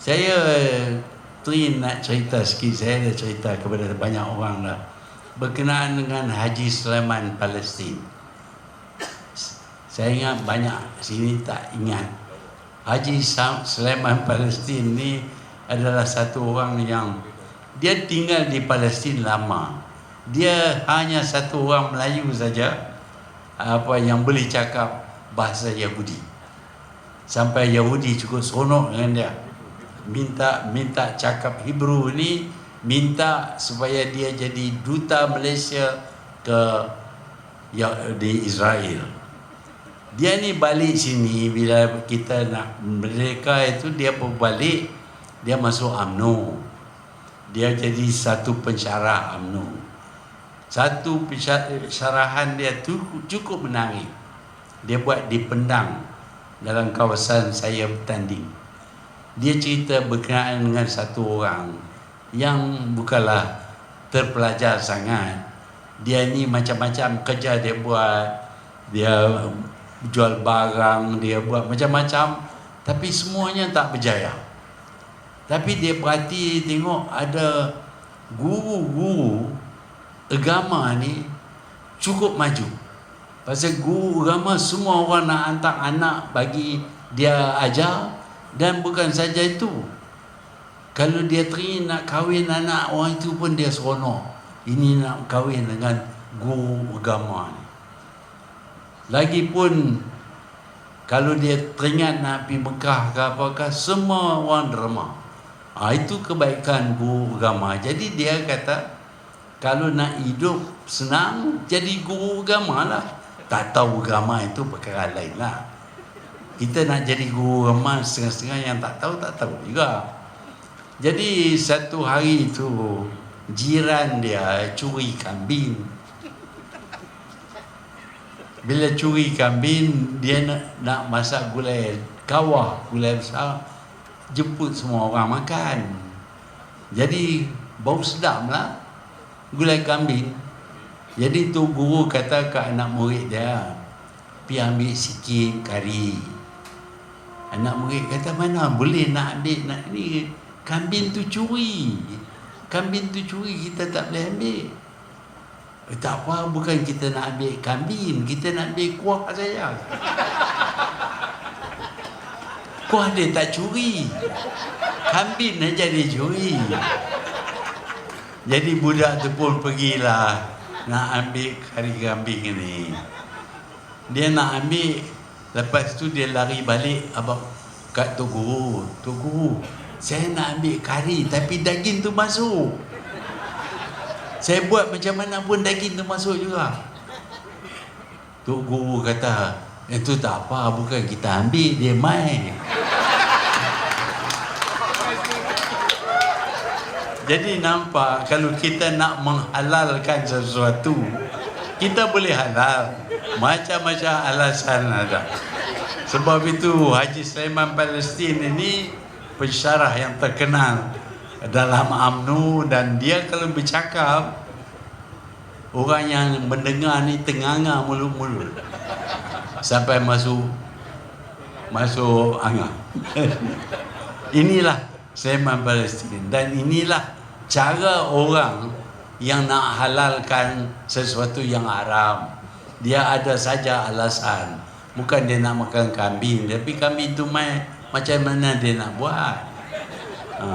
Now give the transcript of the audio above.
Saya terin nak cerita sikit. Saya dah cerita kepada banyak orang dah. Berkenaan dengan Haji Sulaiman Palestin. Saya ingat banyak sini tak ingat. Haji Sulaiman Palestin ni adalah satu orang yang dia tinggal di Palestin lama. Dia hanya satu orang Melayu saja apa yang boleh cakap bahasa Yahudi. Sampai Yahudi cukup seronok dengan dia. Minta minta cakap Hebrew ni minta supaya dia jadi duta Malaysia ke ya, di Israel. Dia ni balik sini bila kita nak mereka itu dia berbalik dia masuk UMNO. Dia jadi satu pensyarah UMNO. Satu pensyarahan dia tu cukup menarik. Dia buat di Pendang dalam kawasan saya bertanding. Dia cerita berkenaan dengan satu orang yang bukanlah terpelajar sangat. Dia ni macam-macam kerja dia buat. Dia jual barang, dia buat macam-macam. Tapi semuanya tak berjaya. Tapi dia perhati tengok ada guru-guru agama ni cukup maju. Pasal guru agama semua orang nak hantar anak bagi dia ajar dan bukan saja itu. Kalau dia terin nak kahwin anak orang itu pun dia seronok. Ini nak kahwin dengan guru agama ni. Lagipun kalau dia teringat nak pergi Mekah ke apakah semua orang derma. Ha, itu kebaikan guru agama. Jadi dia kata kalau nak hidup senang jadi guru agama lah. Tak tahu agama itu perkara lain lah. Kita nak jadi guru agama setengah-setengah yang tak tahu tak tahu juga. Jadi satu hari itu jiran dia curi kambing. Bila curi kambing dia nak, nak masak gulai kawah, gulai besar jemput semua orang makan. Jadi bau sedap lah gulai kambing. Jadi tu guru kata ke anak murid dia, pi ambil sikit kari. Anak murid kata mana boleh nak ambil nak ni kambing tu curi. Kambing tu curi kita tak boleh ambil. Eh, tak apa, bukan kita nak ambil kambing, kita nak ambil kuah saja. Kuah dia tak curi. Kambing saja dia curi. Jadi budak tu pun pergilah nak ambil kari kambing ni. Dia nak ambil, lepas tu dia lari balik abang kat tu guru. Tu guru, saya nak ambil kari tapi daging tu masuk. Saya buat macam mana pun daging tu masuk juga. Tok guru kata, itu tak apa, bukan kita ambil, dia main. Jadi nampak kalau kita nak menghalalkan sesuatu, kita boleh halal. Macam-macam alasan ada. Sebab itu Haji Sulaiman Palestin ini pensyarah yang terkenal dalam UMNO dan dia kalau bercakap orang yang mendengar ni tenganga mulut-mulut sampai masuk masuk angah inilah Seman Palestin dan inilah cara orang yang nak halalkan sesuatu yang haram. Dia ada saja alasan. Bukan dia nak makan kambing tapi kambing tu mai macam mana dia nak buat? Ha.